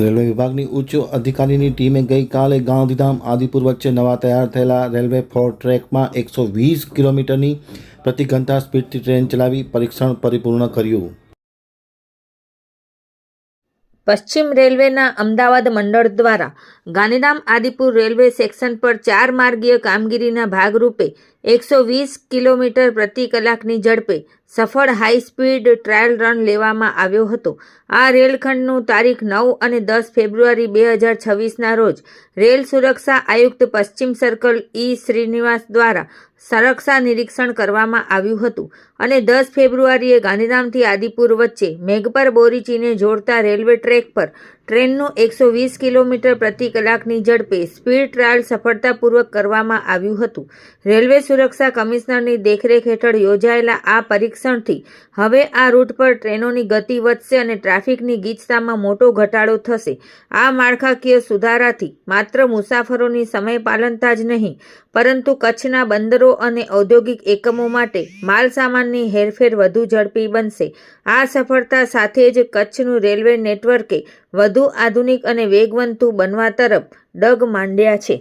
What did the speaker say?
Railway વિભાગની ઉચ્ચ અધિકારીની ટીમે ગઈકાલે ગાંધીધામ આદિપુર વચ્ચે નવા તૈયાર થયેલા રેલવે ફોર ટ્રેકમાં એકસો વીસ કિલોમીટરની પ્રતિ ઘંટા સ્પીડથી ટ્રેન ચલાવી પરીક્ષણ પરિપૂર્ણ કર્યું. પશ્ચિમ રેલવેના અમદાવાદ મંડળ દ્વારા ગાંધીધામ આદિપુર રેલવે સેક્શન પર ચાર માર્ગીય કામગીરીના ભાગરૂપે એકસો વીસ કિલોમીટર પ્રતિ કલાકની ઝડપે સફળ હાઈ સ્પીડ ટ્રાયલ રન લેવામાં આવ્યો હતો. આ રેલખંડનું તારીખ નવ અને દસ ફેબ્રુઆરી બે હજાર છવ્વીસના રોજ રેલ સુરક્ષા આયુક્ત પશ્ચિમ સર્કલ ઈ શ્રીનિવાસ દ્વારા સંરક્ષા નિરીક્ષણ કરવામાં આવ્યું હતું અને દસ ફેબ્રુઆરીએ ગાંધીધામથી આદિપુર વચ્ચે મેઘપર બોરીચીને જોડતા રેલવે ટ્રેક પર ટ્રેનનું એકસો વીસ કિલોમીટર પ્રતિ કલાકની ઝડપે સ્પીડ ટ્રાયલ સફળતાપૂર્વક કરવામાં આવ્યું હતું. રેલવે સુરક્ષા કમિશનરની દેખરેખ હેઠળ યોજાયેલા આ પરીક્ષણથી હવે આ રૂટ પર ટ્રેનોની ગતિ વધશે અને ટ્રાફિકની ગીચતામાં મોટો ઘટાડો થશે. આ માળખાકીય સુધારાથી માત્ર મુસાફરોની સમય પાલનતા જ નહીં, પરંતુ કચ્છના બંદરો અને ઔદ્યોગિક એકમો માટે માલસામાનની હેરફેર વધુ ઝડપી બનશે. આ સફળતા સાથે જ કચ્છનું રેલવે નેટવર્કે વધુ આધુનિક અને વેગવંતુ બનવા તરફ ડગ માંડ્યા છે.